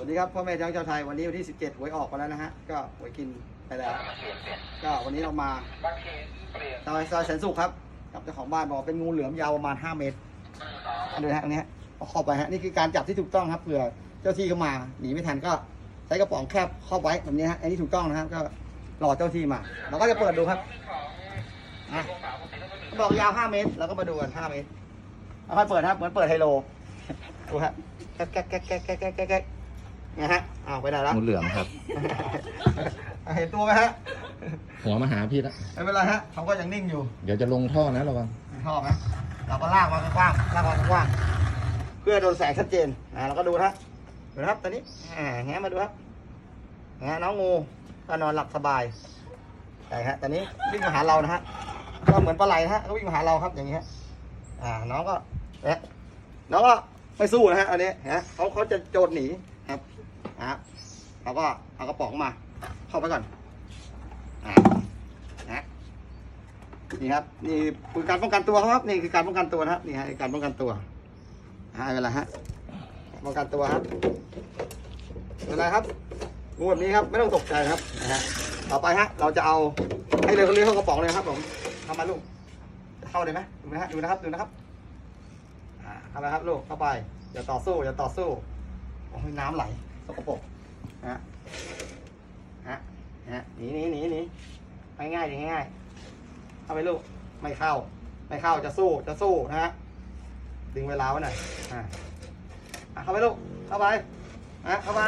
สวัสดีครับพ่อแม่เจ้าชาวไทยวันนี้วันที่สิบเจ็ดหวยออกไปแล้วนะฮะก็หวยกินไปแล้ว ก็วันนี้เรามาซอยซอยแสนสุขครับ กับเจ้าของบ้านบอกเป็นงูเหลือมยาวประมาณห้าเมตรอันนี้ฮะอันนี้เขอบไปฮะนี่คือการจับที่ถูกต้องครับเผื่อเจ้าที่เข้ามาหนีไม่ทันก็ใช้กระป๋องแคบครอบไว้แบบนี้ฮะอันนี้ถูกต้องนะครับก็รอเจ้าที่มาเราก็จะเปิดดูครับอะบอกยาวห้าเมตรเราก็มาดูกันห้าเมตรเค่อยเปิดครับเหมือนเปิดไฮโลดูฮะแก๊กแก๊กแก๊กแก๊กแก๊กแก๊ก นะฮะอ้าวไปไหนแล้วงูเหลือมครับ เห็นตัวไหมฮะหัวมาหาพี่ละไม่เป็นไรฮะเขาก็ยังนิ่งอยู่เดี๋ยวจะลงท่อนะระวังไม่ชอบนะเราก็ลากมากว้างๆลากมากว้างๆเพื่อโดนแสงชัดเจนอ่าเราก็ดูนะดูนะครับตอนนี้อ่าแงะมาดูครับแงะน้องงูก็นอนหลับสบายใช่ฮะตอนนี้วิ่งมาหาเรานะฮะก็เหมือนปลาไหลนะฮะก็วิ่งมาหาเราครับอย่างนี้ฮะอ่าน้องก็เอ๊ะน้องก็ไม่สู้นะฮะอันนี้ฮะเขาเขาจะโจดหนี ครับเราก็เอากระป๋องมา เข้าไปก่อนอ่านะนี่ครับนี่คือการป้องกันตัวครับนี่คือการป้องกันตัวนะครับนี่ฮะการป้องกันตัวฮะเวลาฮะป้องกันตัวครับเวลาครับงูแบบนี้ครับไม่ต้องตกใจครับนะฮะต่อไปฮะเราจะเอาให้เลยเขาเลี้เข้ากระป๋องเลยครับผมเข้ามาลูกเข้าเลยไหมดูนะฮะดูนะครับดูนะครับอ่าเข้าไปครับลูกเข้าไปอย่าต่อสู้อย่าต่อสู้โอ้ยน้ำไหล สกปรกนะฮะฮะฮะหนีหนีหนีหนีง่ายๆง่ายๆเข้าไปลูกไม่เข้า ไม่เข้าจะสู้จะสู้นะฮะดึงเวลาไว้หน่อยอ่าอะเข้าไปลูกเข้าไปอะเข้าไป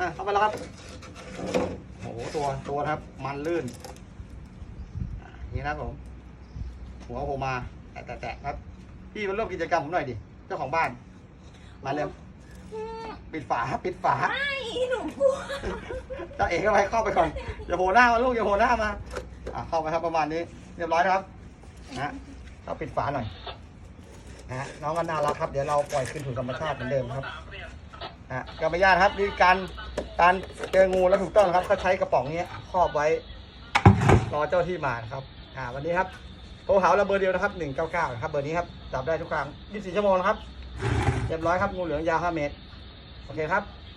อะเข้าไปแล้วครับโอ้โหตัวตัวครับ มันลื่นนี่นะผมหัวผมมาแตะแตะแตะครับพี่มาร่วมกิจกรรมผมหน่อยดิเจ้าของบ้านมาเร็ว ปิดฝาปิดฝาไม่หนูกลัวเจ้าเอกเข้าไปเข้าไปก่อนอย่าโผล่หน้ามาลูกอย่าโผล่หน้ามาอะเข้าไปครับประมาณนี้ เรียบร้อยนะครับนะฮะเราปิดฝาหน่อยนะฮะน้องก็น่ารักครับเดี๋ยวเราปล่อยคืนสู่ธรรมชาติเหมือนเดิมครับนะฮะกรรมญาติครับนี่การการเจองูแล้วถูกต้องนะครับเขาใช้กระป๋องนี้ครอบไว้รอเจ้าที่มานะครับอ่าวันนี้ครับโทรหาเราเบอร์เดียวนะครับหนึ่งเก้าเก้าครับเบอร์นี้ครับจับได้ทุกครั้งยี่สิบสี่ชั่วโมงนะครับเรียบร้อยครับงูเหลืองยาวห้าเมตร โอเคครับ